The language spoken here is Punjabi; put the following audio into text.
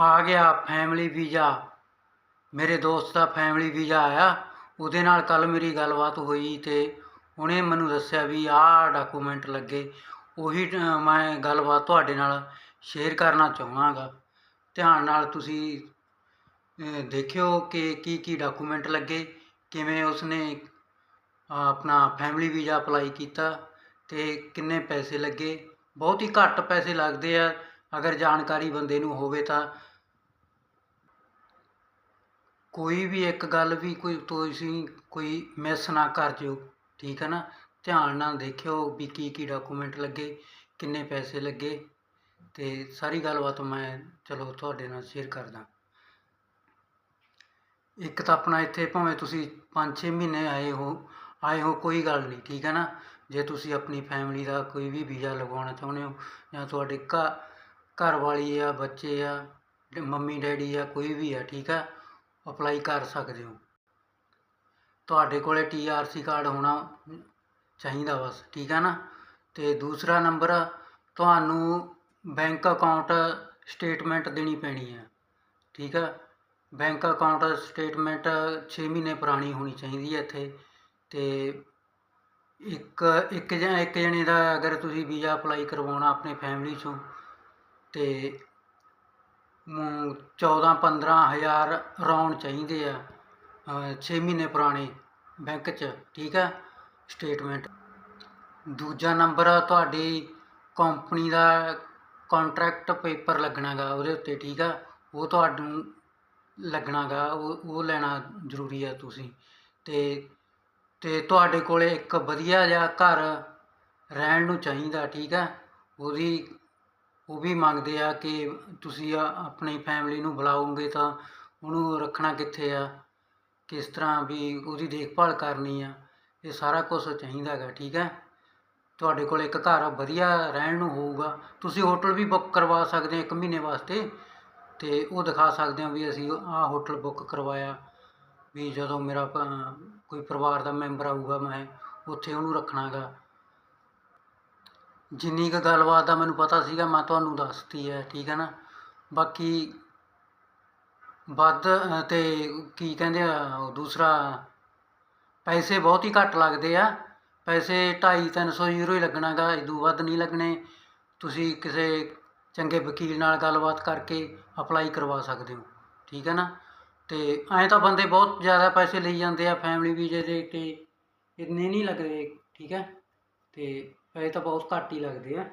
ਆ ਗਿਆ ਫੈਮਿਲੀ ਵੀਜ਼ਾ। ਮੇਰੇ ਦੋਸਤ ਦਾ ਫੈਮਿਲੀ ਵੀਜ਼ਾ ਆਇਆ। ਉਹਦੇ ਨਾਲ ਕੱਲ ਮੇਰੀ ਗੱਲਬਾਤ ਹੋਈ ਤੇ ਉਹਨੇ ਮੈਨੂੰ ਦੱਸਿਆ ਵੀ ਆਹ ਡਾਕੂਮੈਂਟ ਲੱਗੇ। ਉਹੀ ਮੈਂ ਗੱਲਬਾਤ ਤੁਹਾਡੇ ਨਾਲ ਸ਼ੇਅਰ ਕਰਨਾ ਚਾਹਾਂਗਾ ਧਿਆਨ ਨਾਲ ਤੁਸੀਂ ਦੇਖਿਓ ਕਿ ਕੀ ਕੀ ਡਾਕੂਮੈਂਟ ਲੱਗੇ, ਕਿਵੇਂ ਉਸਨੇ ਆਪਣਾ ਫੈਮਿਲੀ ਵੀਜ਼ਾ ਅਪਲਾਈ ਕੀਤਾ ਤੇ ਕਿੰਨੇ ਪੈਸੇ ਲੱਗੇ। ਬਹੁਤ ਹੀ ਘੱਟ ਪੈਸੇ ਲੱਗਦੇ ਆ। ਅਗਰ ਜਾਣਕਾਰੀ ਬੰਦੇ ਨੂੰ ਹੋਵੇ ਤਾਂ ਕੋਈ ਵੀ ਇੱਕ ਗੱਲ ਵੀ ਕੋਈ ਤੁਸੀਂ ਕੋਈ ਮਿਸ ਨਾ ਕਰ ਜਿਓ, ਠੀਕ ਹੈ ਨਾ? ਧਿਆਨ ਨਾਲ ਦੇਖਿਓ ਵੀ ਕੀ ਕੀ ਡਾਕੂਮੈਂਟ ਲੱਗੇ, ਕਿੰਨੇ ਪੈਸੇ ਲੱਗੇ ਤੇ ਸਾਰੀ ਗੱਲਬਾਤ ਮੈਂ ਚਲੋ ਤੁਹਾਡੇ ਨਾਲ ਸ਼ੇਅਰ ਕਰਦਾ। ਇੱਕ ਤਾਂ ਆਪਣਾ ਇੱਥੇ ਭਾਵੇਂ ਤੁਸੀਂ 5-6 ਮਹੀਨੇ ਆਏ ਹੋ ਆਏ ਹੋ ਕੋਈ ਗੱਲ ਨਹੀਂ, ਠੀਕ ਹੈ ਨਾ? ਜੇ ਤੁਸੀਂ ਆਪਣੀ ਫੈਮਿਲੀ ਦਾ ਕੋਈ ਵੀ ਵੀਜ਼ਾ ਲਗਵਾਉਣਾ ਚਾਹੁੰਦੇ ਹੋ ਜਾਂ ਤੁਹਾਡੇ ਘਰ ਘਰ ਵਾਲੀ ਆ, ਬੱਚੇ ਆ, ਮੰਮੀ ਡੈਡੀ ਆ, ਕੋਈ ਵੀ ਆ, ਠੀਕ ਆ? ਅਪਲਾਈ ਕਰ ਸਕਦੇ ਹੋ। ਤੁਹਾਡੇ ਕੋਲੇ ਟੀਆਰਸੀ ਕਾਰਡ ਹੋਣਾ ਚਾਹੀਦਾ ਬਸ, ਠੀਕ ਹੈ ਨਾ? ਤੇ ਦੂਸਰਾ ਨੰਬਰ ਤੁਹਾਨੂੰ ਬੈਂਕ ਅਕਾਊਂਟ ਸਟੇਟਮੈਂਟ ਦੇਣੀ ਪੈਣੀ ਹੈ ਠੀਕ ਆ? ਬੈਂਕ ਅਕਾਊਂਟ ਸਟੇਟਮੈਂਟ 6 ਮਹੀਨੇ ਪੁਰਾਣੀ ਹੋਣੀ ਚਾਹੀਦੀ ਹੈ ਇੱਥੇ, ਤੇ ਇੱਕ ਇੱਕ ਜਾਂ ਇੱਕ ਜਣੇ ਦਾ ਅਗਰ ਤੁਸੀਂ ਵੀਜ਼ਾ ਅਪਲਾਈ ਕਰਵਾਉਣਾ ਆਪਣੇ ਫੈਮਿਲੀ ਚੋਂ, ਤੇ 14 15 ਹਜ਼ਾਰ ਰੌਣ ਚਾਹੀਦੇ ਆ ਛੇ ਮਹੀਨੇ ਪੁਰਾਣੇ ਬੈਂਕ 'ਚ, ਠੀਕ ਆ? ਸਟੇਟਮੈਂਟ ਦੂਜਾ ਨੰਬਰ ਆ, ਤੁਹਾਡੀ ਕੰਪਨੀ ਦਾ ਕੰਟਰੈਕਟ ਪੇਪਰ ਲੱਗਣਾਗਾ ਉਹਦੇ ਉੱਤੇ, ਠੀਕ ਆ? ਉਹ ਤੁਹਾਨੂੰ ਲੱਗਣਾਗਾ, ਉਹ ਉਹ ਲੈਣਾ ਜ਼ਰੂਰੀ ਆ ਤੁਸੀਂ। ਤੇ ਤੇ ਤੁਹਾਡੇ ਕੋਲੇ ਇੱਕ ਵਧੀਆ ਜਿਹਾ ਘਰ ਰਹਿਣ ਨੂੰ ਚਾਹੀਦਾ, ਠੀਕ ਆ? ਉਹਦੀ ਉਹ ਵੀ ਮੰਗਦੇ ਆ ਕਿ ਤੁਸੀਂ ਆਪਣੀ ਫੈਮਿਲੀ ਨੂੰ ਬੁਲਾਓਗੇ ਤਾਂ ਉਹਨੂੰ ਰੱਖਣਾ ਕਿੱਥੇ ਆ? ਕਿਸ ਤਰ੍ਹਾਂ ਵੀ ਉਹਦੀ ਦੇਖਭਾਲ ਕਰਨੀ ਆ? ਇਹ ਸਾਰਾ ਕੁਝ ਚਾਹੀਦਾ ਹੈਗਾ, ਠੀਕ ਹੈ? ਤੁਹਾਡੇ ਕੋਲ ਇੱਕ ਘਰ ਵਧੀਆ ਰਹਿਣ ਨੂੰ ਹੋਊਗਾ। ਤੁਸੀਂ ਹੋਟਲ ਵੀ ਬੁੱਕ ਕਰਵਾ ਸਕਦੇ ਹੋ ਇੱਕ ਮਹੀਨੇ ਵਾਸਤੇ ਅਤੇ ਉਹ ਦਿਖਾ ਸਕਦੇ ਹੋ ਵੀ ਅਸੀਂ ਆਹ ਹੋਟਲ ਬੁੱਕ ਕਰਵਾਇਆ ਵੀ ਜਦੋਂ ਮੇਰਾ ਕੋਈ ਪਰਿਵਾਰ ਦਾ ਮੈਂਬਰ ਆਊਗਾ ਮੈਂ, ਉੱਥੇ ਉਹਨੂੰ ਰੱਖਣਾ ਗਾ ਜਿੰਨੀ ਕੁ ਗੱਲਬਾਤ ਦਾ ਮੈਨੂੰ ਪਤਾ ਸੀਗਾ, ਮੈਂ ਤੁਹਾਨੂੰ ਦੱਸਤੀ ਹੈ, ਠੀਕ ਹੈ ਨਾ? ਬਾਕੀ ਵੱਧ ਅਤੇ ਕੀ ਕਹਿੰਦੇ ਆ ਦੂਸਰਾ, ਪੈਸੇ ਬਹੁਤ ਹੀ ਘੱਟ ਲੱਗਦੇ ਆ। ਪੈਸੇ ਢਾਈ ਤਿੰਨ ਸੌ ਯੂਰੋ ਹੀ ਲੱਗਣਾ ਲੱਗਣਾਗਾ ਇਦੋਂ ਵੱਧ ਨਹੀਂ ਲੱਗਣੇ। ਤੁਸੀਂ ਕਿਸੇ ਚੰਗੇ ਵਕੀਲ ਨਾਲ ਗੱਲਬਾਤ ਕਰਕੇ ਅਪਲਾਈ ਕਰਵਾ ਸਕਦੇ ਹੋ, ਠੀਕ ਹੈ ਨਾ? ਅਤੇ ਐਂ ਤਾਂ ਬੰਦੇ ਬਹੁਤ ਜ਼ਿਆਦਾ ਪੈਸੇ ਲਈ ਜਾਂਦੇ ਆ, ਫੈਮਿਲੀ ਵੀਜ਼ੇ ਦੇ ਤੇ ਇੰਨੇ ਨਹੀਂ ਲੱਗਦੇ, ਠੀਕ ਹੈ? ਅਤੇ ਪੈਸੇ ਤਾਂ ਬਹੁਤ ਘੱਟ ਹੀ ਲੱਗਦੇ ਆ।